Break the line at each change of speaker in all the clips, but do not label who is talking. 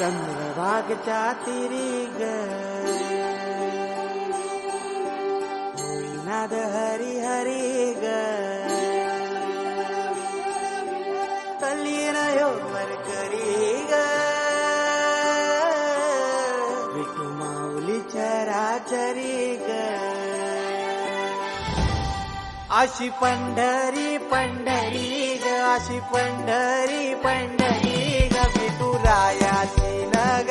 चन्द्रभाग चातिरि गोरिनाद हरि हरि गलीरायोी गिमाौली चराचरी ग अशि पण्ढरि पण्ढरि ग अशि पण्ढरि पण्डरी daya sinaga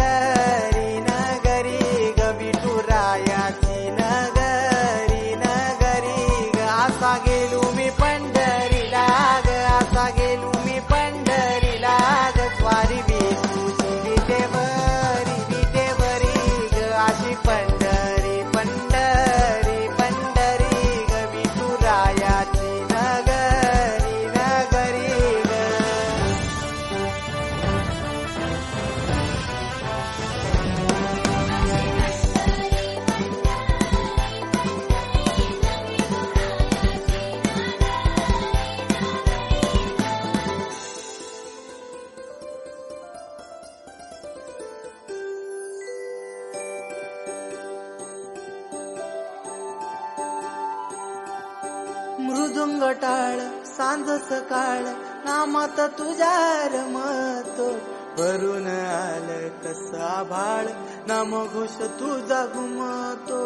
मृदुंग टाळ सांज सकाळ नामात तुझ्या रमतो. भरून आलं कसा भाळ नाम घुष तुझा घुमतो.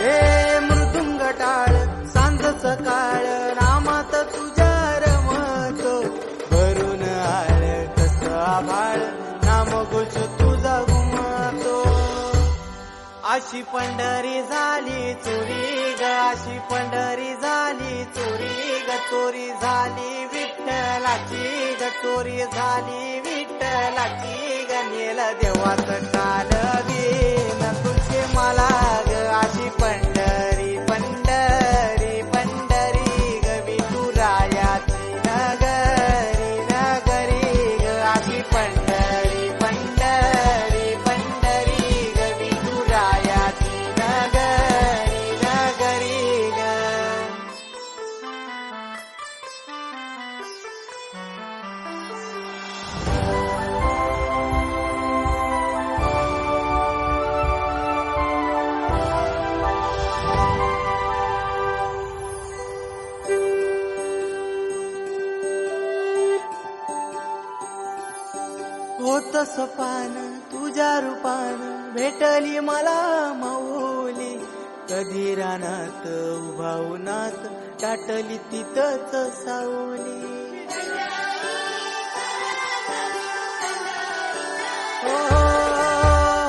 हे मृदुंग टाळ सांज सकाळ नामात तुझ्या रमतो. भरून आल कसा भाळ नाम अशी पंढरी झाली चोरी ग अशी पंढरी झाली चोरी ग चोरी झाली विठ्ठलाची ग चोरी झाली विठ्ठलाची ग नेल देवाच होत सपान तुझ्या रूपान. भेटली मला माऊली. कधी रानात उभा उन्हात टाटली तिथंच सावली. हो, हो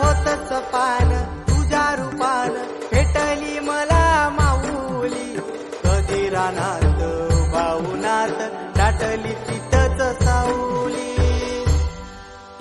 होत सपान तुझ्या रूपान. भेटली मला माऊली. कधी रानात उभा उन्हात टाटली